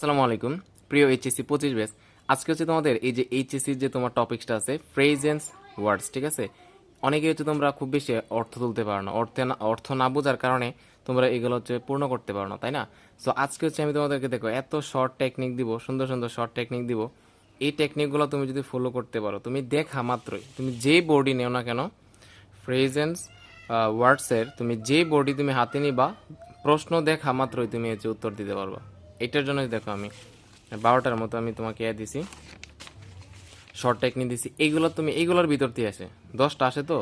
আসসালামু আলাইকুম। প্রিয় এইচএসসি পঁচিশ ব্যাচ আজকে হচ্ছে তোমাদের এই যে এইচএসসির যে তোমার টপিকসটা আছে ফ্রেজেন্স ওয়ার্ডস ঠিক আছে? অনেকে হচ্ছে তোমরা খুব বেশি অর্থ তুলতে পারো না। অর্থে না, অর্থ না বোঝার কারণে তোমরা এগুলো হচ্ছে পূর্ণ করতে পারো না, তাই না? সো আজকে হচ্ছে আমি তোমাদেরকে দেখো, এত শর্ট টেকনিক দিব, সুন্দর সুন্দর শর্ট টেকনিক দিব। এই টেকনিকগুলো তুমি যদি ফলো করতে পারো, তুমি দেখা মাত্রই, তুমি যে বোর্ডই নেও না কেন ফ্রেজেন্স ওয়ার্ডসের তুমি যে বোর্ডই তুমি হাতে নিবা, প্রশ্ন দেখা মাত্রই তুমি হচ্ছে উত্তর দিতে পারবা। এটার জন্যই দেখো আমি বারোটার মতো আমি তোমাকে এ দিছি। শর্ট টেকনিক দিছি। এইগুলো তুমি এইগুলোর ভিতর থেকে আসে। দশটা আসে তো?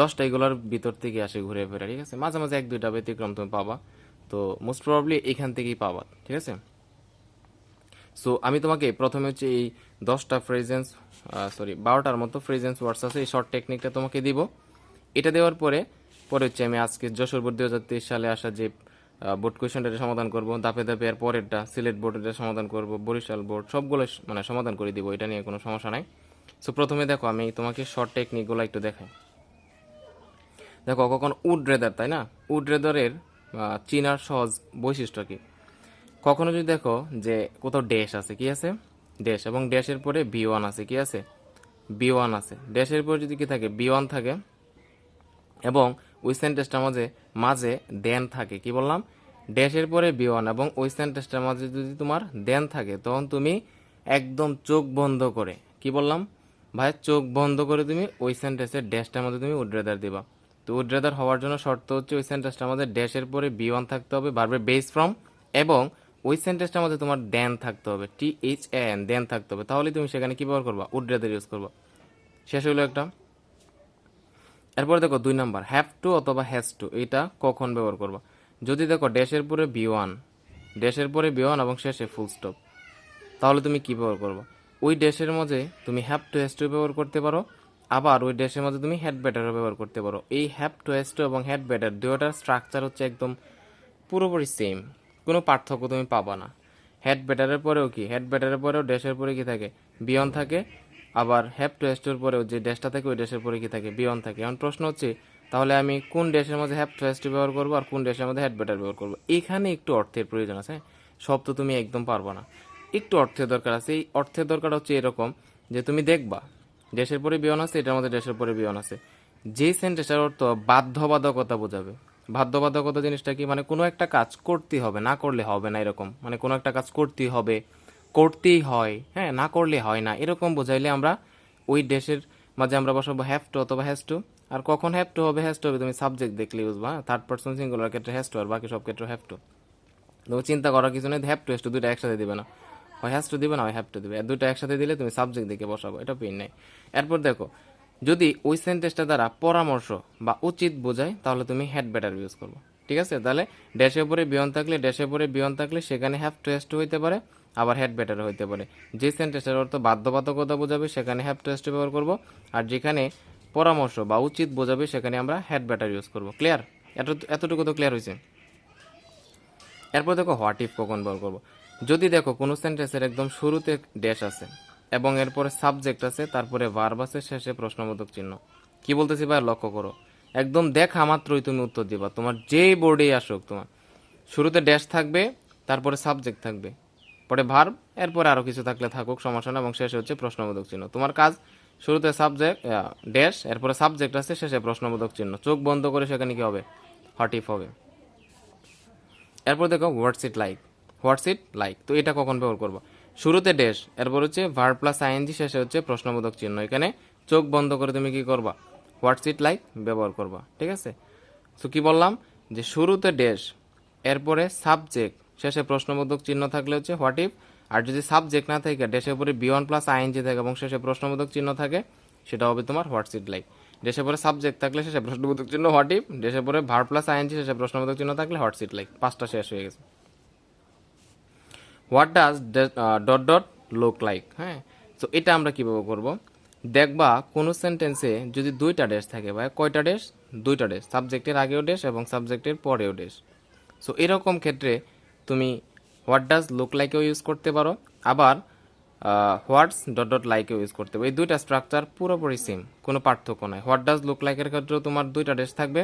দশটা এগুলোর ভিতর থেকে আসে ঘুরে ফিরে, ঠিক আছে? মাঝে মাঝে এক, দুইটা ব্যতিক্রম তুমি পাবা। তো মোস্ট প্রবাবলি এখান থেকেই পাবা, ঠিক আছে? সো আমি তোমাকে প্রথমে হচ্ছে এই দশটা ফ্রেজেন্স সরি বারোটার মতো ফ্রেজেন্স ওয়ার্ডস আছে, এই শর্ট টেকনিকটা তোমাকে দিব। এটা দেওয়ার পরে পরে হচ্ছে আমি আজকে যশোর বোর্ড দুই হাজার তেইশ সালে আসা যে বোর্ড কোয়েশনটা সমাধান করব দাপে দাপে এর পরেরটা সিলেট বোর্ডের সমাধান করব, বরিশাল বোর্ড সবগুলো মানে সমাধান করে দিব, এটা নিয়ে কোনো সমস্যা নাই। সো প্রথমে দেখো, আমি তোমাকে শর্ট টেকনিকগুলো একটু দেখাই। দেখো, কখন উড রেদার তাই না? উড রেদারের চিনার সহজ বৈশিষ্ট্য কি? কখনো যদি দেখো যে কোথাও ড্যাশ আছে, কি আছে? ড্যাশ এবং ড্যাশের পরে বি ওয়ান আছে, কি আছে? বি ওয়ান আছে। ড্যাশের পরে যদি কি থাকে বি ওয়ান থাকে, এবং ওই সেন্টেন্সটার মাঝে মাঝে দেন থাকে, কি বললাম? ড্যাশের পরে বিওয়ান এবং ওই সেন্টেন্সটার মাঝে যদি তোমার দেন থাকে, তখন তুমি একদম চোখ বন্ধ করে, কি বললাম? ভাই, চোখ বন্ধ করে তুমি ওই সেন্টেন্সের ড্যাশটার মধ্যে তুমি উড্রেদার দিবা। তো উড্রেদার হওয়ার জন্য শর্ত হচ্ছে ওই সেন্টেন্সটার মধ্যে ড্যাশের পরে বি ওয়ান থাকতে হবে বারবার বেস ফ্রম এবং ওই সেন্টেন্সটার মধ্যে তোমার দেন থাকতে হবে টি এইচ এন দেন থাকতে হবে। তাহলে তুমি সেখানে কি ব্যবহার করবা? উড্রেদার ইউজ করবা। শেষ হইল একটা। এরপরে দেখো দুই নাম্বার হ্যাভ টু অথবা হ্যাজ টু এটা কখন ব্যবহার করবা? যদি দেখো ড্যাশের পরে বি ওয়ান ড্যাশের পরে বি ওয়ান এবং শেষে ফুল স্টপ তাহলে তুমি কি ব্যবহার করবা? ওই ড্যাশের মাঝে তুমি হ্যাভ টু হ্যাজ টু ব্যবহার করতে পারো, আবার ওই ড্যাশের মাঝে তুমি হেড ব্যাটারও ব্যবহার করতে পারো। এই হ্যাভ টু হ্যাজ টু এবং হ্যাড ব্যাটার দুয়োটার স্ট্রাকচার হচ্ছে একদম পুরোপুরি সেম কোনো পার্থক্য তুমি পাবা না। হেড ব্যাটারের পরেও কি? হেড ব্যাটারের পরেও ড্যাশের পরে কি থাকে? বিয়ন থাকে আবার হ্যাভ টু হ্যাস্টোর পরেও যে ড্যাশটা থাকে, ওই ড্যাশের পরে কি থাকে? বিয়ন থাকে। এখন প্রশ্ন হচ্ছে, তাহলে আমি কোন ড্যাশের মধ্যে হ্যাভ টু হ্যাস্টো ব্যবহার করব আর কোন ড্যাশের মধ্যে হেড ব্যাটার ব্যবহার করব? এখানে একটু অর্থের প্রয়োজন আছে সব তো তুমি একদম পারব না। একটু অর্থের দরকার আছে। এই অর্থের দরকার হচ্ছে এরকম যে তুমি দেখবা ড্যাশের পরে বিয়ন আছে, এটার মধ্যে দেশের পরে বিয়ন আছে। যে সেন্টেন্সের অর্থ বাধ্যবাধকতা বোঝাবে। বাধ্যবাধকতা জিনিসটা কি? মানে কোনো একটা কাজ করতেই হবে, না করলে হবে না এরকম। মানে কোনো একটা কাজ করতেই হবে। করতেই হয় হ্যাঁ না করলে হয় না। এরকম বোঝাইলে আমরা ওই দেশের মাঝে আমরা বসাবো হ্যাভ টু অথবা হ্যাজ টু আর কখন হ্যাভ টু হবে হ্যাজ টু হবে, তুমি সাবজেক্ট দেখলে বুঝবা থার্ড পার্সন সিঙ্গুলার ক্ষেত্রে হ্যাজ টু আর বাকি সব ক্ষেত্রে হ্যাভ টু তো চিন্তা করার কিছু নেই হ্যাভ টু হ্যাজ টু দুইটা একসাথে দিবে না। হয় হ্যাজ টু দিবে না, হয় হ্যাভ টু দিবে। দুইটা একসাথে দিলে তুমি সাবজেক্ট দেখে বসাবো, এটা পেন নেই। এরপর দেখো, যদি ওই সেন্টেন্সটা দ্বারা পরামর্শ বা উচিত বোঝায়, তাহলে তুমি হেড ব্যাটার ইউজ করব। ঠিক আছে? তাহলে ড্যাশের উপরে বিয়ন থাকলে ড্যাশের উপরে বিয়ন থাকলে সেখানে হ্যাভ টু হ্যাজ হইতে পারে, আবার হ্যাড ব্যাটার হইতে পারে। যে সেন্টেন্সের অর্থ বাধ্যবাধকতা বোঝাবে, সেখানে হ্যাভ টু হ্যাজ টু ব্যবহার করব, আর যেখানে পরামর্শ বা উচিত বোঝাবে, সেখানে আমরা হ্যাড ব্যাটার ইউজ করব। ক্লিয়ার এত, এতটুকু তো ক্লিয়ার হয়েছে। এরপর দেখো হোয়াট ইফ কখন ব্যবহার করব। যদি দেখো কোনো সেন্টেন্সের একদম শুরুতে ড্যাশ আছে, এবং এরপরে সাবজেক্ট আছে, তারপরে ভার্ব আছে, শেষে প্রশ্নবোধক চিহ্ন। কি বলতেছি ভাই? লক্ষ্য করো। একদম দেখা মাত্রই তুমি উত্তর দিবা। তোমার যেই বোর্ডেই আসুক তোমার। শুরুতে ড্যাশ থাকবে, তারপরে সাবজেক্ট থাকবে। পরে ভার্ব এরপরে আরও কিছু থাকলে থাকুক সমস্যা না এবং শেষে হচ্ছে প্রশ্নবোধক চিহ্ন। তোমার কাজ, শুরুতে সাবজেক্ট ড্যাশ এরপরে সাবজেক্ট আছে, শেষে প্রশ্নবোধক চিহ্ন। চোখ বন্ধ করে সেখানে কি হবে? হট ইফ হবে। এরপর দেখো what's it like what's it like তো এটা কখন ব্যবহার করব? শুরুতে ড্যাশ এরপর হচ্ছে ভার প্লাস আইএনজি শেষে হচ্ছে প্রশ্নবোধক চিহ্ন। এখানে চোখ বন্ধ করে তুমি কি করবা? হোয়াটস ইট লাইক ব্যবহার করবা, ঠিক আছে? তো কি বললাম? যে শুরুতে ড্যাশ এরপরে সাবজেক্ট শেষে প্রশ্নবোধক চিহ্ন থাকলে হচ্ছে হোয়াট ইফ আর যদি সাবজেক্ট না থাকে ড্যাশের পরে বিয়ন প্লাস আইএনজি থাকে এবং শেষে প্রশ্নবোধক চিহ্ন থাকে, সেটা হবে তোমার হোয়াটস ইট লাইক ড্যাশের পরে সাবজেক্ট থাকলে শেষে প্রশ্নবোধক চিহ্ন হোয়াট ইফ ড্যাশের পরে ভার প্লাস আইএনজি শেষে প্রশ্নবোধক চিহ্ন থাকলে হোয়াটস ইট লাইক পাঁচটা শেষ হয়ে গেছে। What does dot dot look like হ্যাঁ? তো এটা আমরা কীভাবে করব? দেখবা কোনো সেন্টেন্সে যদি দুইটা ড্যাশ থাকে, বা কয়টা ড্যাশ দুইটা ড্যাশ সাবজেক্টের আগেও ড্যাশ এবং সাবজেক্টের পরেও ড্যাশ সো এরকম ক্ষেত্রে তুমি হোয়াট ডাজ লুক লাইকেও ইউজ করতে পারো। আবার হোয়াটস ডট ডট লাইকেও ইউজ করতে পারো। এই দুইটা স্ট্রাকচার পুরোপুরি সেম কোনো পার্থক্য নয় হোয়াট ডাজ লুক লাইকের ক্ষেত্রেও তোমার দুইটা ড্যাশ থাকবে।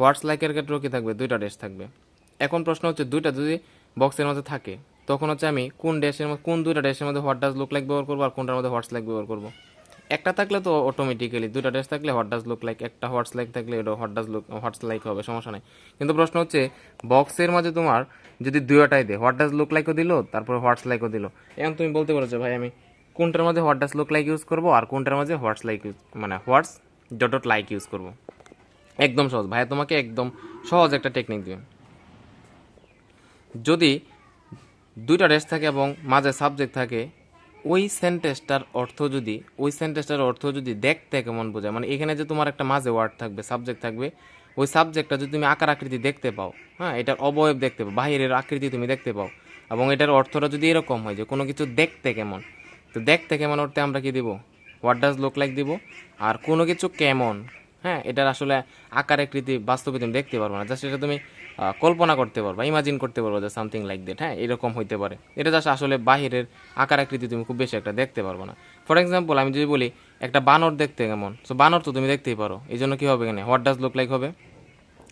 হোয়াটস লাইকের ক্ষেত্রেও কী থাকবে? দুইটা ড্যাশ থাকবে। এখন প্রশ্ন হচ্ছে, দুইটা যদি বক্সের মধ্যে থাকে, তখন হচ্ছে আমি কোন ড্যাশের মধ্যে, কোন দুইটা ড্যাশের মধ্যে হোয়াট ডাজ লুক লাইক ব্যবহার করব আর কোনটার মধ্যে হোয়াটস লাইক ব্যবহার করব? একটা থাকলে তো অটোমেটিক্যালি দুইটা ড্যাশ থাকলে হোয়াট ডাজ লুক লাইক একটা হোয়াটস লাইক থাকলে এটা what does look what's like হবে, সমস্যা নেই। কিন্তু প্রশ্ন হচ্ছে বক্সের মাঝে তোমার যদি দুইটাই দেয় হোয়াট ডাজ লুক লাইকও দিল, তারপর হোয়াটস লাইকও দিল। এখন তুমি বলতে পারো যে ভাই, আমি কোনটার মাঝে what does look like use করব আর কোনটার মাঝে হোয়াটস লাইক ইউজ মানে what's dot dot like use করব। একদম সহজ। ভাইয়া, তোমাকে একদম সহজ একটা টেকনিক দিবে। যদি দুইটা ড্যাশ থাকে এবং মাঝে সাবজেক্ট থাকে ওই সেন্টেন্সটার অর্থ যদি, ওই সেন্টেন্সটার অর্থ যদি দেখতে কেমন বোঝায়? মানে এখানে যে তোমার একটা মাঝে ওয়ার্ড থাকবে সাবজেক্ট থাকবে, ওই সাবজেক্টটা যদি তুমি আকার আকৃতি দেখতে পাও হ্যাঁ এটার অবয়ব দেখতে পাও, বাহিরের আকৃতি তুমি দেখতে পাও, এবং এটার অর্থটা যদি এরকম হয় যে কোনো কিছু দেখতে কেমন, তো দেখতে কেমন অর্থে আমরা কি দিব? হোয়াট ডাজ লোক লাইক দিব? আর কোনো কিছু কেমন? হ্যাঁ এটার আসলে আকার আকৃতি বাস্তবে তুমি দেখতে পারবে না। জাস্ট এটা তুমি কল্পনা করতে পারবা ইমাজিন করতে পারব যে সামথিং লাইক দ্যাট হ্যাঁ এরকম হইতে পারে। এটা জাস্ট আসলে বাহিরের আকার আকৃতি তুমি খুব বেশি একটা দেখতে পারব না। ফর এক্সাম্পল আমি যদি বলি, একটা বানর দেখতে কেমন? সো বানর তো তুমি দেখতেই পারো। এই জন্য কী হবে এখানে? হোয়াট ডাজ লুক লাইক হবে?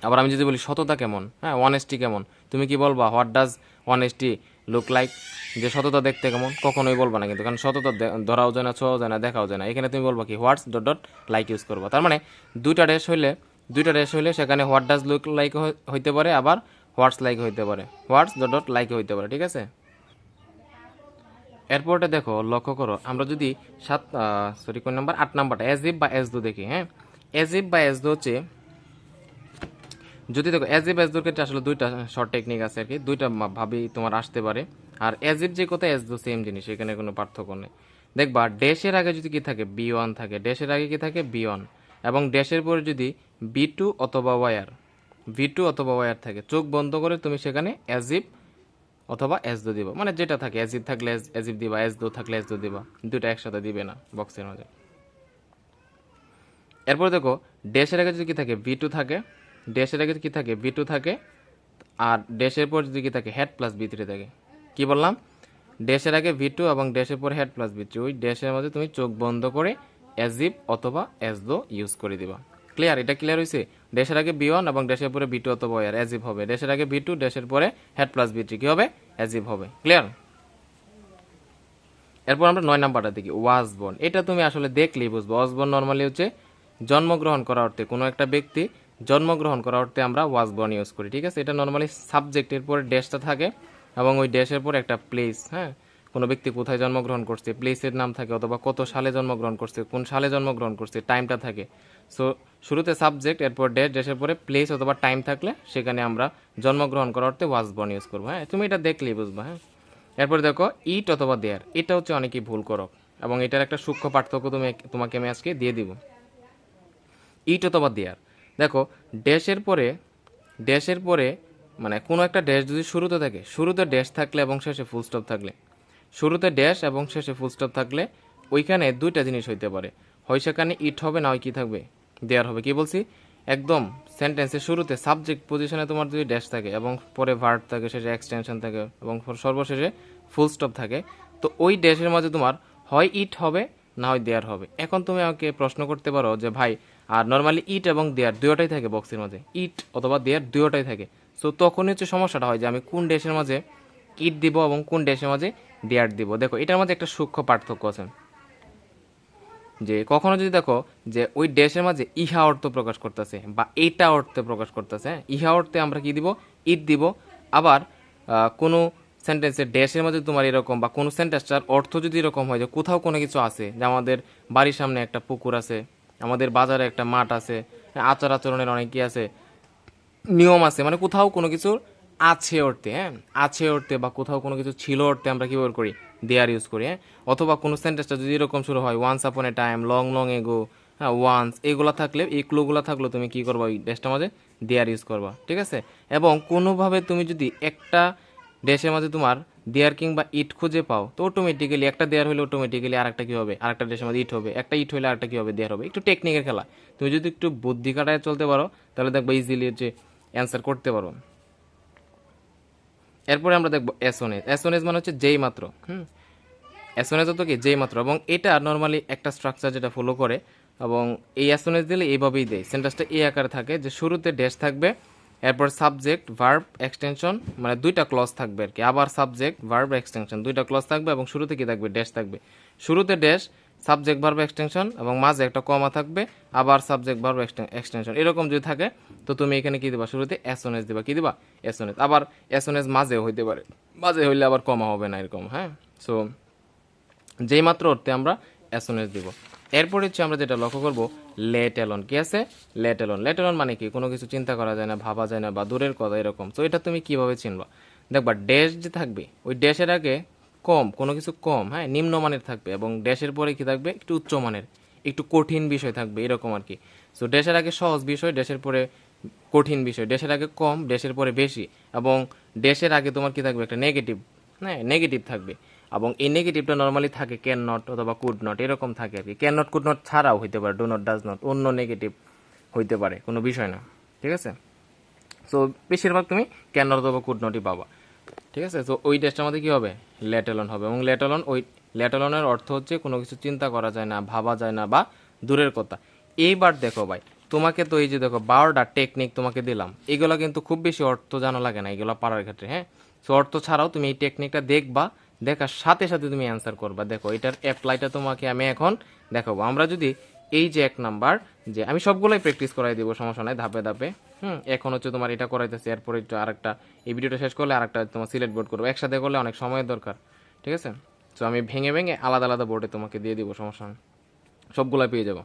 আবার আমি যদি বলি, সততা কেমন? হ্যাঁ অনেস্টি কেমন? তুমি কি বলবা what does honesty look like যে সততা দেখতে কেমন, কখনোই বলবা না কিন্তু, কারণ সততা ধরাও যায় না, ছোঁয়াও যায় না, দেখাও যায় না। এখানে তুমি বলবা কি what's dot dot like use করবা। তার মানে দুইটা ড্যাশ হইলে, দুইটা ড্যাশ হইলে সেখানে হোয়াট ডাজ লুক লাইক হইতে পারে, আবার হোয়াটস লাইক হইতে পারে। হোয়াটস ডট ডট লাইক হইতে পারে, ঠিক আছে? এরপরটা দেখো, লক্ষ্য করো, আমরা যদি সাত সরি কোন নাম্বার আট নাম্বারটা এজিপ বা এস দু দেখি হ্যাঁ? এজিপ বা এস দু হচ্ছে যদি দেখো অ্যাজিব অ্যাজদোর ক্ষেত্রে আসলে দুইটা শর্ট টেকনিক আছে আর কি, দুইটা ভাবেই তোমার আসতে পারে। আর অ্যাজিব যে কথা অ্যাজদো সেম জিনিস, এখানে কোনো পার্থক্য নেই। দেখবা ড্যাশের আগে যদি কি থাকে বি ওয়ান থাকে ড্যাশের আগে কি থাকে বি ওয়ান এবং ড্যাশের পরে যদি বি টু অথবা ওয়ার ভি টু অথবা ওয়ার থাকে, চোখ বন্ধ করে তুমি সেখানে অ্যাজিব অথবা এসদো দিবা। মানে যেটা থাকে অ্যাজিব থাকলে অ্যাজিব দিবা এসদো থাকলে এসদো দিবা। দুইটা একসাথে দিবে না বক্সের মাঝে। এরপর দেখো ড্যাশের আগে যদি কি থাকে ভি টু থাকে ড্যাশের আগে কি থাকে? ভি টু থাকে। আর ড্যাশের পর যদি কি থাকে? হেড প্লাস বি থ্রি থাকে। কি বললাম? ড্যাশের আগে ভি টু এবং ড্যাশের পর হেড প্লাস বি থ্রি ওই ড্যাশের মধ্যে তুমি চোখ বন্ধ করে অ্যাজিব অথবা এসদো ইউজ করে দিবা। ক্লিয়ার এটা ক্লিয়ার হয়েছে ড্যাশের আগে বি ওয়ান এবং ড্যাশের পরে বি টু অথবা ওয়ার অ্যাজিব হবে। ড্যাশের আগে বি টু ড্যাশের পরে হেড প্লাস বি থ্রি কি হবে? অ্যাজিব হবে। ক্লিয়ার এরপর আমরা নয় নাম্বারটা দেখি। ওয়াজবর্ন এটা তুমি আসলে দেখলেই বুঝব। ওয়াজবর্ন নর্মালি হচ্ছে জন্মগ্রহণ করা অর্থে কোনো একটা ব্যক্তি জন্মগ্রহণ করা অর্থে আমরা ওয়াজ ওয়াজবর্ন ইউজ করি, ঠিক আছে? এটা নর্মালি সাবজেক্টের পরে ড্যাশটা থাকে এবং ওই ড্যাশের পর একটা প্লেস হ্যাঁ? কোনো ব্যক্তি কোথায় জন্মগ্রহণ করছে প্লেসের নাম থাকে অথবা কত সালে জন্মগ্রহণ করছে, কোন সালে জন্মগ্রহণ করছে টাইমটা থাকে। সো শুরুতে সাবজেক্ট এরপর ড্যাশ ড্যাশের পরে প্লেস অথবা টাইম থাকলে সেখানে আমরা জন্মগ্রহণ করা অর্থে ওয়াজবর্ন ইউজ করব হ্যাঁ? তুমি এটা দেখলেই বুঝবা হ্যাঁ? এরপরে দেখো ইট অথবা দেয়ার এটা হচ্ছে অনেকেই ভুল করো এবং এটার একটা সূক্ষ্ম পার্থক্য তুমি তোমাকে আমি আজকে দিয়ে দিব। ইট অথবা দেয়ার দেখো, ড্যাশের পরে ড্যাশের পরে মানে কোনো একটা ড্যাশ যদি শুরুতে থাকে, শুরুতে ড্যাশ থাকলে এবং শেষে ফুল স্টপ থাকলে, শুরুতে ড্যাশ এবং শেষে ফুল স্টপ থাকলে ওইখানে দুইটা জিনিস হইতে পারে। হয় সেখানে ইট হবে, না হয় কী থাকবে? দেয়ার হবে। কি বলছি? একদম সেন্টেন্সের শুরুতে সাবজেক্ট পজিশনে তোমার যদি ড্যাশ থাকে এবং পরে ভার্ট থাকে, শেষে এক্সটেনশন থাকে এবং সর্বশেষে ফুল স্টপ থাকে, তো ওই ড্যাশের মাঝে তোমার হয় ইট হবে, না হয় দেয়ার হবে। এখন তুমি আমাকে প্রশ্ন করতে পারো যে, ভাই আর নর্মালি ইট এবং দেয়ার দুয়োটাই থাকে বক্সের মাঝে ইট অথবা দেয়ার দুয়োটাই থাকে। সো তখনই হচ্ছে সমস্যাটা হয় যে আমি কোন ড্যাশের মাঝে ইট দিব এবং কোন ড্যাশের মাঝে দেয়ার দিব। দেখো, এটার মধ্যে একটা সূক্ষ্ম পার্থক্য আছে। যে কখনো যদি দেখো যে ওই ড্যাশের মাঝে ইহা অর্থ প্রকাশ করতেছে বা এটা অর্থে প্রকাশ করতেছে হ্যাঁ? ইহা অর্থে আমরা কি দিব? ইট দিব। আবার কোনো সেন্টেন্সের ড্যাশের মাঝে তোমার এরকম বা কোনো সেন্টেন্সটার অর্থ যদি এরকম হয় যে কোথাও কোনো কিছু আছে, যে আমাদের বাড়ির সামনে একটা পুকুর আছে আমাদের বাজারে একটা মাঠ আছে, আচার আচরণের অনেকই আছে, নিয়ম আছে মানে কোথাও কোনো কিছু আছে অর্থে হ্যাঁ? আছে অর্থে বা কোথাও কোনো কিছু ছিল অর্থে আমরা কি ব্যবহার করি দেয়ার ইউজ করি হ্যাঁ? অথবা কোনো সেন্টেন্সটা যদি এরকম শুরু হয় ওয়ান্স আপন এ টাইম লং লং এগো হ্যাঁ ওয়ান্স এগুলো থাকলে, এই ক্লুগুলো থাকলে তুমি কি করবা ওই ড্যাশটার মাঝে? দেয়ার ইউজ করবা, ঠিক আছে? এবং কোনোভাবে তুমি যদি একটা ড্যাশের মাঝে তোমার দেয়ার কিংবা ইট খুঁজে পাও, তো অটোমেটিক্যালি একটা দেয়ার হলে অটোমেটিক্যালি আরেকটা কী হবে? আরেকটা ড্যাশের মধ্যে ইট হবে, একটা ইট হলে আরেকটা কী হবে? দেয়ার হবে। একটু টেকনিকের খেলা। তুমি যদি একটু বুদ্ধি কাটায় চলতে পারো, তাহলে দেখবা ইজিলি যে অ্যান্সার করতে পারো। এরপরে আমরা দেখব এসওনেস এসওনেস মানে হচ্ছে যেই মাত্র, হুম? এসওনেস তো কি? যেই মাত্র। এবং এটা নর্মালি একটা স্ট্রাকচার যেটা ফলো করে, এবং এই এসওনেস দিলে এইভাবেই দেয়। সেন্টেন্সটা এই আকারে থাকে যে শুরুতে ড্যাশ থাকবে এরপর সাবজেক্ট ভার্ব এক্সটেনশন মানে দুইটা ক্লজ থাকবে আর কি। আবার সাবজেক্ট ভার্ব এক্সটেনশন দুইটা ক্লজ থাকবে এবং শুরুতে কি থাকবে? ড্যাশ থাকবে। শুরুতে ড্যাশ সাবজেক্ট ভার্ব এক্সটেনশন এবং মাঝে একটা কমা থাকবে, আবার সাবজেক্ট ভার্ব এক্সটেনশন এরকম যদি থাকে, তো তুমি এখানে কি দিবা? শুরুতে এসওনেস দিবা। কি দিবা? এসওনেস আবার এসওনেস মাঝেও হইতে পারে। মাঝে হইলে আবার কমা হবে না এরকম হ্যাঁ? সো যেই মাত্র অর্থে আমরা এসওনেস দিব। এরপর হচ্ছে আমরা যেটা লক্ষ্য করব লেট এলন কি আছে? লেট এলন লেট এলন মানে কি? কোনো কিছু চিন্তা করা যায় না, ভাবা যায় না বা দূরের কথা এরকম। তো এটা তুমি কীভাবে চিনবা? দেখবা ড্যাশ যে থাকবে, ওই ড্যাশের আগে কম, কোনো কিছু কম হ্যাঁ নিম্নমানের থাকবে এবং ড্যাশের পরে কি থাকবে? একটু উচ্চমানের, একটু কঠিন বিষয় থাকবে, এরকম আর কি। সো ড্যাশের আগে সহজ বিষয় ড্যাশের পরে কঠিন বিষয়। ড্যাশের আগে কম ড্যাশের পরে বেশি এবং ড্যাশের আগে তোমার কি থাকবে? একটা নেগেটিভ হ্যাঁ নেগেটিভ থাকবে। এবং এই নেগেটিভটা নর্মালি থাকে ক্যান নট অথবা কুড নট এরকম থাকে আর কি। ক্যান নট কুড নট ছাড়াও হইতে পারে ডো নট ডাজ নট অন্য নেগেটিভ হইতে পারে, কোনো বিষয় না, ঠিক আছে? সো বেশিরভাগ তুমি ক্যান নট অথবা কুড নটই পাবা, ঠিক আছে? তো ওই ডেসটার মধ্যে কী হবে? ল্যাটেলন হবে এবং ল্যাটেলন ওই ল্যাটেলনের অর্থ হচ্ছে কোনো কিছু চিন্তা করা যায় না, ভাবা যায় না বা দূরের কথা। এইবার দেখো ভাই, তোমাকে তো এই যে দেখো বারোটা টেকনিক তোমাকে দিলাম, এগুলো কিন্তু খুব বেশি অর্থ জানা লাগে না, এগুলো পারার ক্ষেত্রে হ্যাঁ? সো অর্থ ছাড়াও তুমি এই টেকনিকটা দেখবা দেখার সাথে সাথে তুমি অ্যান্সার করবা। দেখো, এটার অ্যাপ্লাইটা তোমাকে আমি এখন দেখাবো। আমরা যদি এই যে এক নাম্বার, যে আমি সবগুলোই প্র্যাকটিস করাই দিব, সমস্যা নাই, ধাপে ধাপে। হুম, এখন হচ্ছে তোমার এটা করাইতেছে, এরপরে একটু আরেকটা, এই ভিডিওটা শেষ করলে আরেকটা তোমার সিলেক্ট বোর্ড করব। একসাথে করলে অনেক সময়ের দরকার, ঠিক আছে? তো আমি ভেঙে ভেঙে আলাদা আলাদা বোর্ডে তোমাকে দিয়ে দিব, সমস্যা নেই। সবগুলো পেয়ে যাব।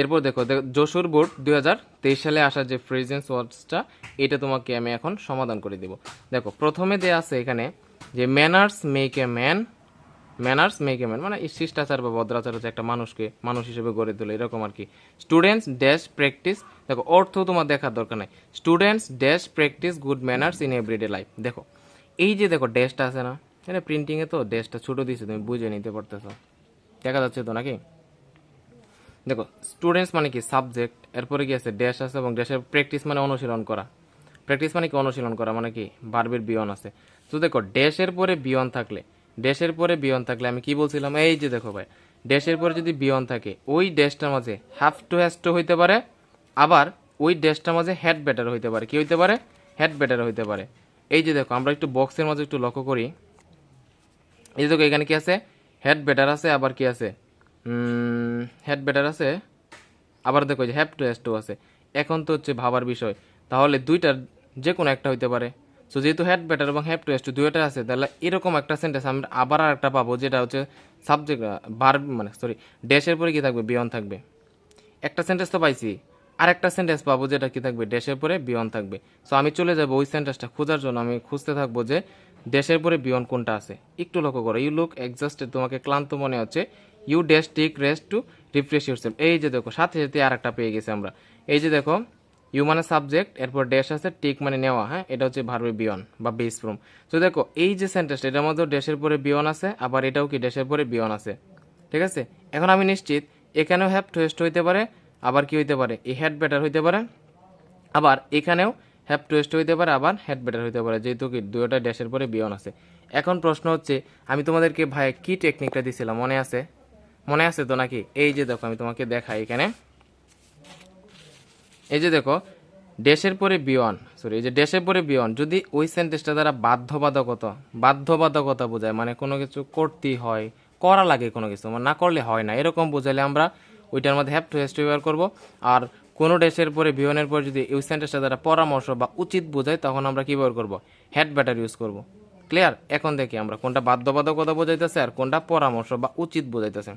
এরপর দেখো যশোর বোর্ড দুই হাজার তেইশ সালে আসা যে ফ্রেজেন্স ওয়ার্ডসটা এটা তোমাকে আমি এখন সমাধান করে দিব। দেখো, প্রথমে দেয়া আছে এখানে যে manners make a man manners make a man মানে এই শিষ্টাচার বা ভদ্রাচার হচ্ছে একটা মানুষকে, মানুষ হিসেবে গড়ে তোলে, এরকম আর কি। স্টুডেন্টস ড্যাশ প্র্যাকটিস দেখো, অর্থ তোমার দেখার দরকার নাই। Students dash practice good manners in everyday life দেখো, এই যে দেখো ড্যাশটা আছে না, এটা প্রিন্টিংয়ে তো ড্যাশটা ছোটো দিয়েছে, তুমি বুঝে নিতে পারতেছো। দেখা যাচ্ছে তো নাকি? দেখো স্টুডেন্টস মানে কি সাবজেক্ট এরপরে কি আছে ড্যাশ আছে এবং ড্যাশের প্র্যাকটিস মানে অনুশীলন করা। প্র্যাকটিস মানে কি অনুশীলন করা? মানে কি? বারবের বিয়ন আছে। তো দেখো ড্যাশের পরে বিয়ন থাকলে ড্যাশের পরে বিয়ন থাকলে আমি কি বলছিলাম? এই যে দেখো ভাই ড্যাশের পরে যদি বিয়ন থাকে, ওই ড্যাশটার মাঝে হ্যাভ টু হ্যাজ টু হইতে পারে, আবার ওই ড্যাশটার মাঝে হেড ব্যাটার হইতে পারে। কি হইতে পারে? হেড ব্যাটার হইতে পারে। এই যে দেখো, আমরা একটু বক্সের মাঝে একটু লক্ষ্য করি। এই দেখো, এখানে কি আছে? হেড ব্যাটার আছে, আবার কি আছে? হেড ব্যাটার আছে। আবার দেখো যে হ্যাপ টু আছে। এখন তো হচ্ছে ভাবার বিষয়। তাহলে দুইটার যে কোনো একটা হইতে পারে। সো যেহেতু হেড ব্যাটার এবং হ্যাপ টু হ্যাজ টু দুইটা আছে, তাহলে এরকম একটা সেন্টেন্স আমরা আবার আর একটা পাবো, যেটা হচ্ছে সাবজেক্ট বার মানে সরি ড্যাশের পরে কী থাকবে? বিয়ন থাকবে। একটা সেন্টেন্স তো পাইছি। আর একটা সেন্টেন্স পাবো, যেটা কী থাকবে? ড্যাশের পরে বিয়ন থাকবে। সো আমি চলে যাব ওই সেন্টেন্সটা খোঁজার জন্য। আমি খুঁজতে থাকব যে ড্যাশের পরে বিয়ন কোনটা আছে? একটু লক্ষ্য করো। ইউ লুক এক্সাস্টেড তোমাকে ক্লান্ত মনে হচ্ছে। You dash take rest to refresh your এই যে দেখো, সাথে সাথে আর একটা পেয়ে গেছি আমরা। এই যে দেখো ইউ মানে সাবজেক্ট এরপর ড্যাশ আছে টেক মানে নেওয়া হ্যাঁ? এটা হচ্ছে ভার্বের বিয়ন বা বেস ফ্রম তো দেখো, এই যে সেন্টেন্সটা এটার মধ্যেও ড্যাশের পরে বিয়ন আছে, আবার এটাও কি ড্যাশের পরে বিয়ন আছে। ঠিক আছে? এখন আমি নিশ্চিত, এখানেও হ্যাপ টু হেস্ট হইতে পারে, আবার কি হইতে পারে? এই হেড বেটার হইতে পারে, আবার এখানেও হ্যাপ টু হেস্ট হইতে পারে, আবার হেড বেটার হইতে পারে, যেহেতু কি দুয়োটা ড্যাশের পরে বিয়ন আছে। এখন প্রশ্ন হচ্ছে, আমি তোমাদেরকে ভাই কি টেকনিকটা দিছিলাম, মনে আছে? মনে আছে তো নাকি? এই যে দেখো, আমি তোমাকে দেখাই এখানে। এই যে দেখো ড্যাশের পরে বিয়ন সরি এই যে ড্যাশের পরে বিয়ন, যদি ওই সেন্টেন্সটা দ্বারা বাধ্যবাধকতা বাধ্যবাধকতা বোঝায় মানে কোনো কিছু করতেই হয়, করা লাগে কোনো কিছু মানে না করলে হয় না, এরকম বোঝালে আমরা ওইটার মধ্যে হ্যাপ টু হেস্ট ব্যবহার করব। আর কোনো ড্যাশের পরে, বিয়নের পরে যদি ওই সেন্টেন্সটা দ্বারা পরামর্শ বা উচিত বোঝায়, তখন আমরা কী ব্যবহার করব? হেড ব্যাটার ইউজ করব। ক্লিয়ার এখন দেখি আমরা কোনটা বাধ্যবাধকতা বোঝাইতেছে আর কোনটা পরামর্শ বা উচিত বোঝাইতেছে।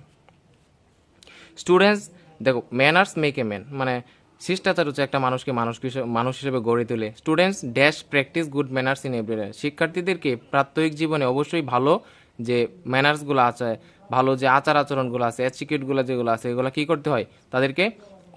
স্টুডেন্টস দেখো ম্যানার্স মেক এ ম্যান মানে শিষ্টাচার হচ্ছে একটা মানুষকে মানুষ মানুষ হিসেবে গড়ে তোলে। Students dash practice good manners in everyday শিক্ষার্থীদেরকে প্রাত্যহিক জীবনে অবশ্যই ভালো যে ম্যানার্সগুলো আছে, ভালো যে আচার আচরণগুলো আছে অ্যাচিকিউটগুলো যেগুলো আছে, এগুলো কী করতে হয়? তাদেরকে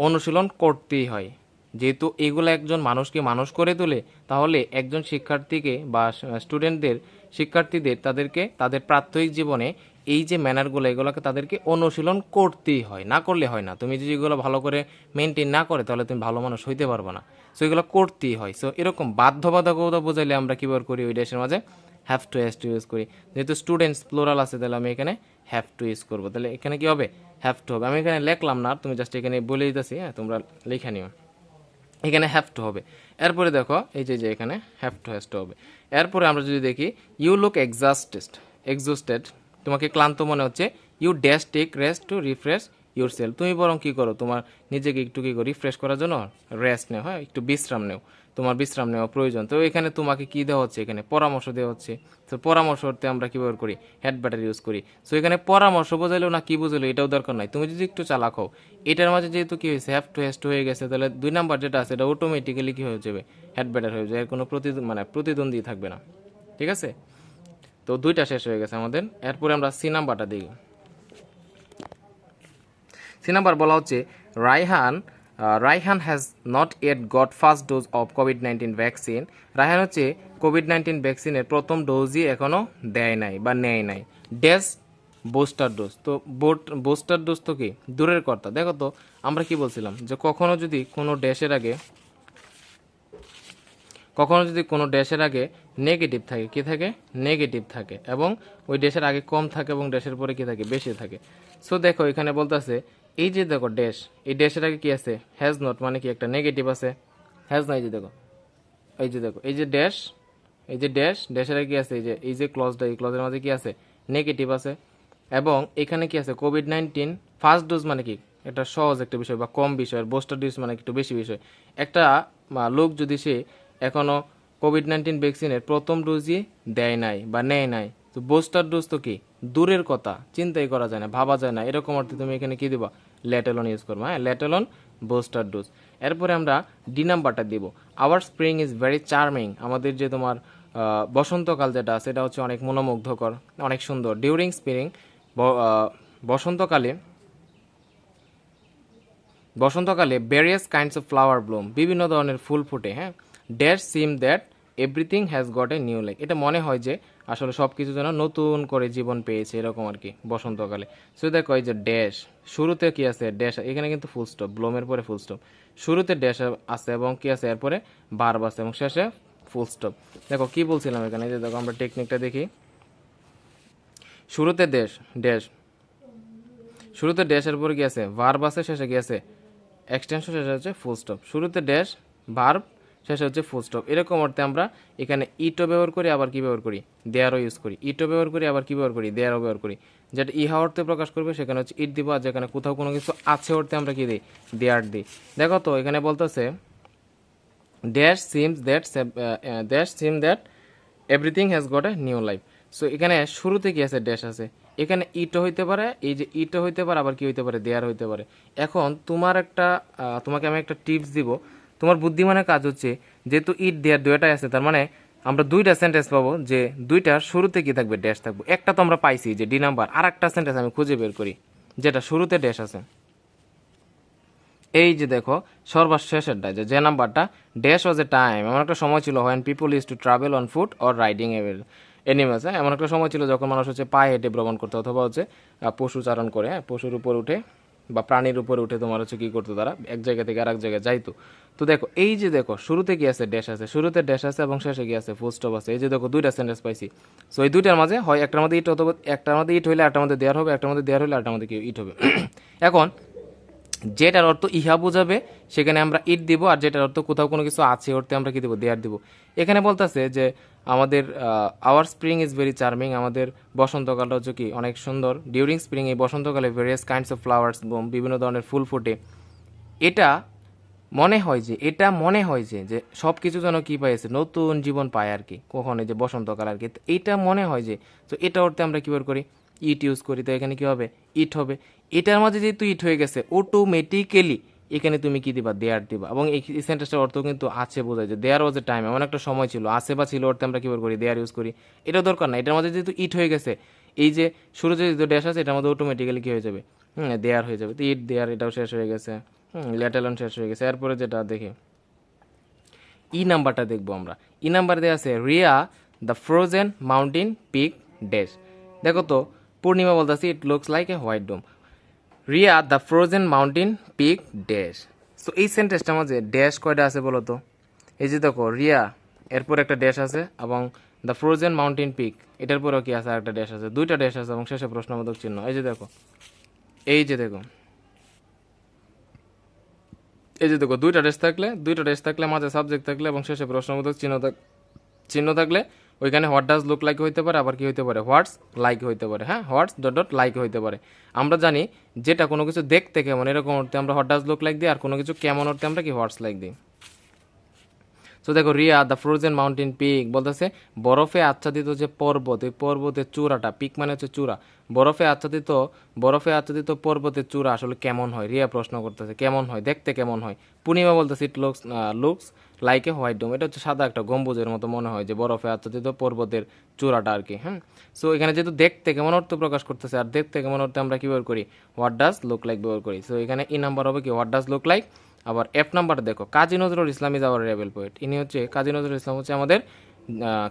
অনুশীলন করতেই হয়। যেহেতু এগুলো একজন মানুষকে মানুষ করে তোলে, তাহলে একজন শিক্ষার্থীকে বা স্টুডেন্টদের, শিক্ষার্থীদের তাদেরকে তাদের প্রাত্যহিক জীবনে এই যে ম্যানারগুলো এগুলোকে তাদেরকে অনুশীলন করতেই হয়। না করলে হয় না। তুমি যদি এগুলো ভালো করে মেনটেন না করে, তাহলে তুমি ভালো মানুষ হইতে পারবে না। সো এগুলো করতেই হয়। সো এরকম বাধ্যবাধকতা বোঝাইলে আমরা ব্যবহার করি ওই দেশের মাঝে? Have to has to use করি। যেহেতু স্টুডেন্টস প্লোরাল আছে, তাহলে আমি এখানে হ্যাভ টু ইউজ করব। তাহলে এখানে কী হবে? হ্যাভ টু হবে। আমি এখানে লেখলাম না, তুমি জাস্ট এখানে বলে দিতেছি হ্যাঁ তোমরা লিখে নিও। এখানে হ্যাভ টু হবে। এরপরে দেখো, এই যে যে এখানে হ্যাভ টু হ্যাজ টু হবে। এরপরে আমরা যদি দেখি ইউ লুক এক্সাস্টেড এক্সস্টেড তোমাকে ক্লান্ত মনে হচ্ছে you dash take rest to refresh your self তুমি বরং কী করো? তোমার নিজেকে একটু কী করো? রিফ্রেশ করার জন্য রেস্ট নেও হ্যাঁ? একটু বিশ্রাম নেও। তোমার বিশ্রাম নেওয়া প্রয়োজন। তো এখানে তোমাকে কী দেওয়া হচ্ছে? এখানে পরামর্শ দেওয়া হচ্ছে। তো পরামর্শ পরামর্শতে আমরা কী ব্যবহার করি? হেড ব্যাটার ইউজ করি। সো এখানে পরামর্শ বোঝাইলো না কি বোঝাইলো এটাও দরকার নাই। তুমি যদি একটু চালাক হও, এটার মাঝে যেহেতু কি হয়েছে? হ্যাভ টু হ্যাজ টু হয়ে গেছে, তাহলে দুই নাম্বার যেটা আছে, এটা অটোমেটিক্যালি কী হয়ে যাবে? হেড ব্যাটার হয়ে যাবে। এর কোনো প্রতি মানে প্রতিদ্বন্দ্বী থাকবে না। ঠিক আছে? তো দুইটা শেষ হয়ে গেছে আমাদের। এরপরে আমরা সি নাম্বারটা দিই সি নাম্বার বলা হচ্ছে Raihan Raihan has not yet got first dose of COVID nineteen vaccine Raihan হচ্ছে কোভিড নাইন্টিন ভ্যাকসিনের প্রথম ডোজই এখনও দেয় নাই বা নেয় নাই। ডেস বুস্টার ডোজ তো বুস্টার ডোজ তো কি? দূরের কর্তা। দেখো তো, আমরা কি বলছিলাম যে কখনো যদি কোনো ড্যাশের আগে, কখনো যদি কোনো ড্যাশের আগে নেগেটিভ থাকে। কি থাকে? নেগেটিভ থাকে। এবং ওই ড্যাশের আগে কম থাকে এবং ড্যাশের পরে কি থাকে? বেশি থাকে। সো দেখো, এখানে বলতেছে, এই যে দেখো ড্যাশ এই ড্যাশের আগে কি আছে? হ্যাজ নট মানে কি একটা নেগেটিভ আছে? হ্যাজ না এই যে দেখো। এই যে দেখো, এই যে ড্যাশ এই যে ড্যাশ ড্যাশের আগে কি আছে? এই যে এই যে ক্লজটা এই ক্লজের মধ্যে কি আছে? নেগেটিভ আছে। এবং এখানে কি আছে? কোভিড নাইন্টিন ফার্স্ট ডোজ মানে কি? এটা সহজ একটা বিষয় বা কম বিষয় বুস্টার ডোজ মানে একটু বেশি বিষয়। একটা লোক যদি সে এখনও কোভিড নাইন্টিন ভ্যাকসিনের প্রথম ডোজই দেয় নাই বা নেয় নাই। তো বুস্টার ডোজ তো কি? দূরের কথা, চিন্তাই করা যায় না, ভাবা যায় না। এরকম অর্থে তুমি এখানে কি দিবা? ল্যাটেলন ইউজ করব হ্যাঁ? ল্যাটেলন বুস্টার ডোজ এরপরে আমরা ডি নাম্বারটা দিব। Our spring is very charming আমাদের যে তোমার বসন্তকাল যেটা এটা হচ্ছে অনেক মনোমুগ্ধকর, অনেক সুন্দর। ডিউরিং স্প্রিং বসন্তকালে বসন্তকালে various kinds of flower bloom বিভিন্ন ধরনের ফুল ফুটে হ্যাঁ? Dash seem that everything has got a new like এটা মনে হয় যে আসলে সব কিছু যেন নতুন করে জীবন পেয়েছে, এরকম আর কি, বসন্তকালে। সো দেখো এই যে ড্যাশ শুরুতে কি আছে? ড্যাশ এখানে কিন্তু ফুল স্টপ ব্লোমের পরে ফুল স্টপ শুরুতে ড্যাশ আছে এবং কি আছে? এরপরে বারব আছে এবং শেষে ফুল স্টপ দেখো কি বলছিলাম এখানে? যে দেখো, আমরা টেকনিকটা দেখি। শুরুতে ড্যাশ ড্যাশ শুরুতে ড্যাশের পরে কি আছে? ভার্ব আছে, শেষে কি আছে? এক্সটেনশন শেষে হচ্ছে ফুল স্টপ শুরুতে ড্যাশ ভার্ব শেষে হচ্ছে ফুল স্টপ এরকম অর্থে আমরা এখানে ইটো ব্যবহার করি, আবার কি ব্যবহার করি? দেয়ারও ইউজ করি। ইটো ব্যবহার করি, আবার কি ব্যবহার করি? দেয়ারও ব্যবহার করি। যেটা ইহা অর্থে প্রকাশ করবে, সেখানে হচ্ছে ইট দিব, আর যেখানে কোথাও কোনো কিছু আছে অর্থে আমরা কি দিই? দেয়ার দিই। দেখো তো, এখানে বলতেছে dash seems that dash seem that everything has got a new life so এখানে শুরুতে কি আছে? ড্যাশ আছে। এখানে ইটো হইতে পারে, এই যে ইটো হইতে পারে, আবার কি হইতে পারে? দেয়ার হইতে পারে। এখন তোমার একটা তোমাকে আমি একটা টিপস দিব। তোমার বুদ্ধিমানের কাজ হচ্ছে যেহেতু ইট দেয়ার দুইটাই আছে, তার মানে আমরা দুইটা সেন্টেন্স পাবো যে দুইটার শুরুতে কি থাকবে? ড্যাশ থাকবে। একটা তো আমরা পাইছি যে ডি নাম্বার আর একটা সেন্টেন্স আমি খুঁজে বের করি, যেটা শুরুতে ড্যাশ আছে। এই যে দেখো সর্বশেষেরটা যে যে নাম্বারটা ড্যাশ ওয়াজ এ টাইম এমন একটা সময় ছিল when people is to travel on foot or riding animals হ্যাঁ? এমন একটা সময় ছিল যখন মানুষ হচ্ছে পায়ে হেঁটে ভ্রমণ করতো, অথবা হচ্ছে পশু চারণ করে হ্যাঁ? পশুর উপর উঠে বা প্রাণীর উপরে উঠে তোমার হচ্ছে কি করতো তারা? এক জায়গা থেকে আরেক জায়গায় যাইতো। তো দেখো, এই যে দেখো, শুরুতে কি আছে? ড্যাশ আছে। শুরুতে ড্যাশ আছে এবং শেষে কি আছে? ফুল স্টপ আছে। এই যে দেখো, দুইটা সেন্টেন্স পাইছি। সো এই দুইটার মাঝে হয় একটার মধ্যে ইট অথবা একটার মধ্যে ইট হইলে একটার মধ্যে দেওয়ার হবে, একটার মধ্যে দেওয়ার হলে একটার মধ্যে কি ইট হবে? এখন যেটার অর্থ ইহা বোঝাবে, সেখানে আমরা ইট দিব, আর যেটার অর্থ কোথাও কোনো কিছু আছে অর্থে আমরা কি দিব? দেয়ার দিব। এখানে বলতেছে যে আমাদের our spring is very charming আমাদের বসন্তকালটা হচ্ছে কি অনেক সুন্দর। ডিউরিং স্প্রিং এই বসন্তকালে ভেরিয়াস কাইন্ডস অফ ফ্লাওয়ার্স বিভিন্ন ধরনের ফুল ফোটে। এটা মনে হয় যে, এটা মনে হয় যে যে সব কিছু যেন কি পাইছে নতুন জীবন পায় আর কি কখন এই যে বসন্তকাল আর কি। এটা মনে হয় যে, তো এটা অর্থে আমরা কী করি? ইট ইউজ করি, তো এখানে কি হবে? ইট হবে। এটার মাঝে যেহেতু ইট হয়ে গেছে অটোমেটিক্যালি এখানে তুমি কি দিবা? দেয়ার দিবা। এবং এই সেন্টেন্সটার অর্থ কিন্তু আছে বোঝায় যে দেয়ার ওয়াজ এ টাইম এমন একটা সময় ছিল, আছে বা ছিল অর্থে আমরা কি বের করি? দেয়ার ইউজ করি। এটা দরকার না। এটার মাঝে যেহেতু ইট হয়ে গেছে, এই যে শুরুতে যেহেতু ড্যাশ আছে, এটার মধ্যে অটোমেটিক্যালি কি হয়ে যাবে? হুম দেয়ার হয়ে যাবে। তো ইট দেয়ার এটাও শেষ হয়ে গেছে। হুম লেটালন শেষ হয়ে গেছে। এরপরে যেটা দেখি ই নাম্বারটা দেখব আমরা। ই নাম্বার দেওয়া আছে Riya the frozen mountain peak dash দেখো তো পূর্ণিমা বলতেছি it looks like a white dome Riya the frozen mountain peak dash so এই সেন্টেন্সটার মাঝে ড্যাশ কয়টা আছে বলো তো এই যে দেখো, রিয়া, এরপর একটা ড্যাশ আছে, এবং দ্য ফ্রোজেন মাউন্টেন পিক এটার পরেও কি আছে আর একটা ড্যাশ আছে। দুইটা ড্যাশ আছে, এবং শেষে প্রশ্নবোধক চিহ্ন। এই যে দেখো, এই যে দেখো, এই যে দেখো, দুইটা ডেস থাকলে, দুইটা ডেস থাকলে, মাঝে সাবজেক্ট থাকলে, এবং শেষে প্রশ্নবোধক চিহ্ন চিহ্ন থাকলে ওইখানে হোয়াট ডাজ লুক লাইক হইতে পারে, আবার কি হইতে পারে? হোয়াটস লাইক হইতে পারে হ্যাঁ? হোয়াটস ডট ডট লাইক হইতে পারে। আমরা জানি যেটা কোনো কিছু দেখতে কেমন, এরকম অর্থে আমরা হোয়াট ডাজ লুক লাইক দিই, আর কোনো কিছু কেমন অর্থে আমরা কি হোয়াটস লাইক দিই। তো দেখো, Riya the frozen mountain peak বলতেছে, বরফে আচ্ছাদিত যে পর্বত এই পর্বতের চূড়াটা পিক মানে হচ্ছে চূড়া, বরফে আচ্ছাদিত বরফে আচ্ছাদিত পর্বতের চূড়া আসলে কেমন হয়? রিয়া প্রশ্ন করতেছে, কেমন হয়? দেখতে কেমন হয়? পূর্ণিমা বলতেছে it looks looks like a white dome এটা হচ্ছে সাদা একটা গম্বুজের মতো মনে হয়, যে বরফে আচ্ছাদিত পর্বতের চূড়াটা আর কি হ্যাঁ সো এখানে যেহেতু দেখতে কেমন অর্থ প্রকাশ করতেছে, আর দেখতে কেমন অর্থে আমরা কি ব্যবহার করি? হোয়াট ডাজ লুক লাইক ব্যবহার করি? সো এখানে ই নাম্বার হবে কি? হোয়াট ডাজ লুক লাইক আবার এফ নাম্বার দেখো, Kazi Nazrul Islam is our rebel poet ইনি হচ্ছে, কাজী নজরুল ইসলাম হচ্ছে আমাদের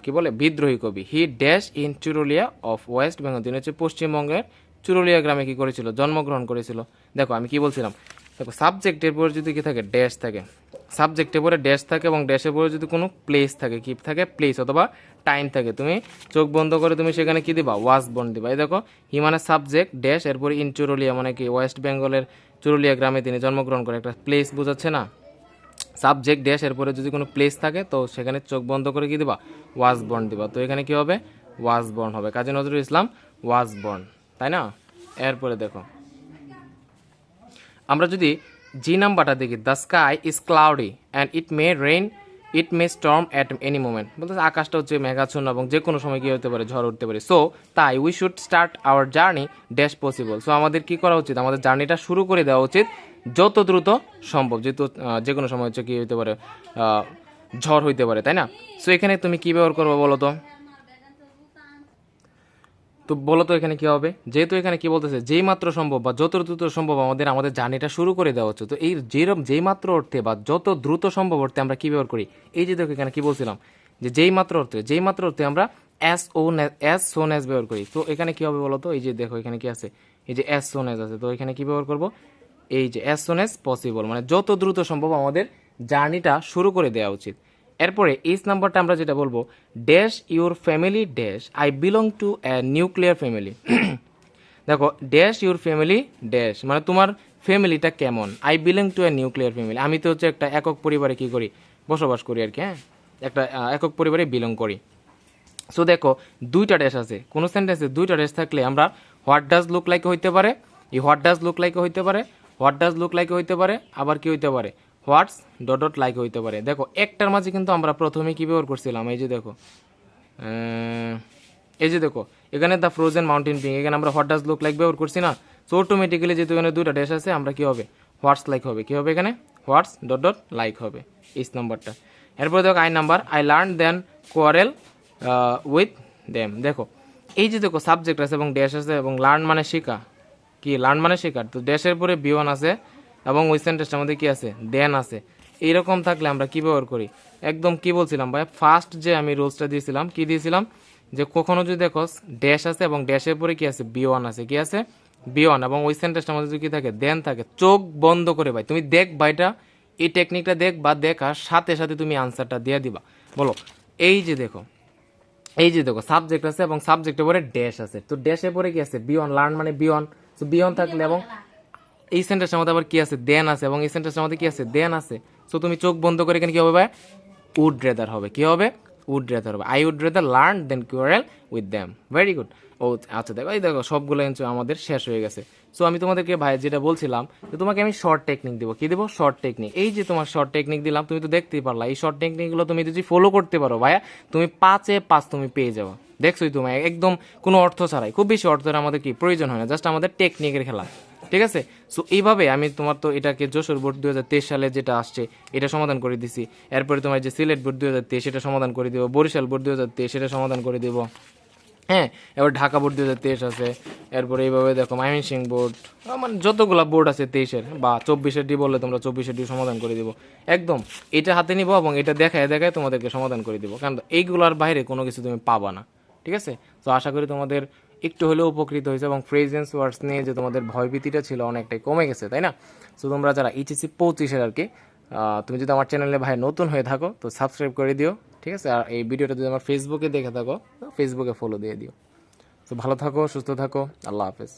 কি বলে, বিদ্রোহী কবি। He dash in Churulia of West Bengal তিনি হচ্ছে পশ্চিমবঙ্গের চুরুলিয়া গ্রামে কি করেছিল? জন্মগ্রহণ করেছিল। দেখো, আমি কি বলছিলাম? দেখো সাবজেক্টের পরে যদি কি থাকে ড্যাশ থাকে। সাবজেক্টের পরে ড্যাশ থাকে এবং ড্যাশের পরে যদি কোনো প্লেস থাকে কি থাকে প্লেস অথবা টাইম থাকে, তুমি চোখ বন্ধ করে তুমি সেখানে কি দিবা? ওয়াজ বন দিবা। এই দেখো হি মানে সাবজেক্ট ড্যাশ এরপরে ইন চুরুলিয়া মানে কি ওয়েস্ট বেঙ্গলের চুরুলিয়া গ্রামে তিনি জন্মগ্রহণ করে। একটা প্লেস বোঝাচ্ছে না? সাবজেক্ট ড্যাশ এরপরে যদি কোনো প্লেস থাকে, তো সেখানে চোখ বন্ধ করে কি দিবা? ওয়াজ বর্ন দিবা। তো এখানে কি হবে? ওয়াজ বর্ন হবে। কাজী নজরুল ইসলাম ওয়াজ বর্ন তাই না? এরপরে দেখো। আমরা যদি জি নাম্বারটা দেখি the sky is cloudy and it may rain it may storm at any moment বলতে আকাশটা হচ্ছে মেঘাচ্ছন্ন এবং যে কোনো সময় কী হতে পারে, ঝড় উঠতে পারে। সো তাই we should start our journey dash possible so আমাদের কি করা উচিত? আমাদের জার্নিটা শুরু করে দেওয়া উচিত যত দ্রুত সম্ভব যেহেতু যে কোনো সময় হচ্ছে কী হতে পারে ঝড় হইতে পারে, তাই না? সো এখানে তুমি কী ব্যবহার করব বলো তো? তো বলো তো এখানে কি হবে? যেহেতু এখানে কি বলতেছে, যেই মাত্র সম্ভব বা যত দ্রুত সম্ভব আমাদের আমাদের জার্নিটা শুরু করে দেওয়া হচ্ছে তো এই যেরকম যেই মাত্র অর্থে বা যত দ্রুত সম্ভব অর্থে আমরা কি ব্যবহার করি? এই যে দেখো এখানে কি বলছিলাম, যে যেই মাত্র অর্থে, যেই মাত্র অর্থে আমরা as oh as soon as ব্যবহার করি। তো এখানে কি হবে বলো তো? এই যে দেখো এখানে কি আছে, এই যে এস সোন এস আছে। তো এখানে কি ব্যবহার করব? এই যে অ্যাজ সোন এস পসিবল মানে যত দ্রুত সম্ভব আমাদের জার্নিটা শুরু করে দেওয়া উচিত। এরপরে এইচ নাম্বারটা আমরা যেটা বলব dash your family dash I belong to a nuclear family দেখো ড্যাশ ইউর ফ্যামিলি ড্যাশ মানে তোমার ফ্যামিলিটা কেমন? I belong to a nuclear family আমি তো হচ্ছে একটা একক পরিবারে কি করি? বসবাস করি আর কি হ্যাঁ? একটা একক পরিবারে বিলং করি। সো দেখো, দুইটা ড্যাশ আছে। কোনো সেন্টেন্সে দুইটা ড্যাশ থাকলে আমরা হোয়াট ডাজ লুক লাইক হইতে পারে, এই হোয়াট ডাজ লুক লাইক হইতে পারে হোয়াট ডাজ লুক লাইক হইতে পারে, আবার কি হইতে পারে? হোয়াটস ডট ডট লাইক হইতে পারে। দেখো, একটার মাঝে কিন্তু আমরা প্রথমে কি ব্যবহার করছিলাম? এই যে দেখো এই যে দেখো, এখানে দ্য ফ্রোজেন মাউন্টেন পিং এখানে আমরা হোয়াট ডাজ লুক লাইক ব্যবহার করছি না? সো অটোমেটিক্যালি যেহেতু এখানে দুইটা ড্যাশ আছে, আমরা কি হবে? হোয়াটস লাইক হবে? কি হবে এখানে? হোয়াটস ডট ডট লাইক হবে ইস নাম্বারটা এরপরে দেখো I number I learn than quarrel with them দেখো, এই যে দেখো সাবজেক্ট আছে এবং ড্যাশ আছে এবং লার্ন মানে শেখা। কি? লার্ন মানে শেখার। তো ড্যাশের পরে বিওয়ান আছে এবং ওই সেন্টেন্সটার মধ্যে কি আছে? দেন আছে। এইরকম থাকলে আমরা কি ব্যবহার করি? একদম কি বলছিলাম ভাই ফার্স্ট যে আমি রোলসটা দিয়েছিলাম, কি দিয়েছিলাম? যে কখনো যদি দেখো ড্যাশ আছে এবং ড্যাশের পরে কি আছে? বি ওয়ান আছে। কি আছে? বি ওয়ান এবং ওই সেন্টেন্সটার মধ্যে কি থাকে? দেন থাকে। চোখ বন্ধ করে ভাই। তুমি দেখ ভাইটা, এই টেকনিকটা দেখ বা দেখার সাথে সাথে তুমি আনসারটা দিয়ে দিবা। বলো। এই যে দেখো, এই যে দেখো সাবজেক্ট আছে এবং সাবজেক্টের পরে ড্যাশ আছে। তো ড্যাশের পরে কি আছে? বিয়ন লার্ন মানে বিয়ন তো বিয়ন থাকলে এবং এই সেন্টেন্সের মধ্যে আবার কি আছে? দেন আছে। এবং এই সেন্টেন্সের মধ্যে কি আছে? দেন আছে। সো তুমি চোখ বন্ধ করে এখানে কি হবে ভাই? উড রেদার হবে। কি হবে? উড রেদার হবে। I would rather learn than quarrel with them very good ও আচ্ছা দেখো, এই দেখো, সবগুলো কিন্তু আমাদের শেষ হয়ে গেছে। সো আমি তোমাদেরকে ভাই যেটা বলছিলাম যে, তোমাকে আমি শর্ট টেকনিক দেবো। কি দেবো? শর্ট টেকনিক এই যে তোমার শর্ট টেকনিক দিলাম, তুমি তো দেখতেই পারলা। এই শর্ট টেকনিকগুলো তুমি যদি ফলো করতে পারো ভাইয়া, তুমি পাঁচে পাঁচ তুমি পেয়ে যাব। দেখছোই তুমি, একদম কোনো অর্থ ছাড়াই। খুব বেশি অর্থের আমাদের কি প্রয়োজন হয় না জাস্ট আমাদের টেকনিকের খেলা। ঠিক আছে? সো এইভাবে আমি তোমার তো এটাকে যশোর বোর্ড দু হাজার তেইশ সালে যেটা আসছে, এটা সমাধান করে দিছি। এরপরে তোমার যে সিলেট বোর্ড দু হাজার তেইশ এটা সমাধান করে দিব। বরিশাল বোর্ড দু হাজার তেইশ এটা সমাধান করে দিব। হ্যাঁ? এবার ঢাকা বোর্ড দু হাজার তেইশ আছে। এরপরে এইভাবে দেখো সিং বোর্ড। মানে যতগুলা বোর্ড আছে তেইশের, বা চব্বিশের ডি বললে তোমরা চব্বিশের ডি সমাধান করে দিব। একদম, এটা হাতে নিবো এবং এটা দেখায় দেখায় তোমাদেরকে সমাধান করে দিব। কারণ এইগুলোর বাইরে কোনো কিছু তুমি পাবা না। ঠিক আছে? তো আশা করি তোমাদের একটু হলেও উপকৃত হয়েছে এবং ফ্রেজেন্স ওয়ার্ডস নিয়ে যে তোমাদের ভয়ভীতিটা ছিল অনেকটাই কমে গেছে, তাই না? তো তোমরা যারা এইচএসসি পঁচিশের আর কি তুমি যদি আমার চ্যানেলে ভাই নতুন হয়ে থাকো, তো সাবস্ক্রাইব করে দিও, ঠিক আছে? আর এই ভিডিওটা যদি আমার ফেসবুকে দেখে থাকো ফেসবুকে ফলো দিয়ে দিও। তো ভালো থাকো, সুস্থ থাকো, আল্লাহ হাফেজ।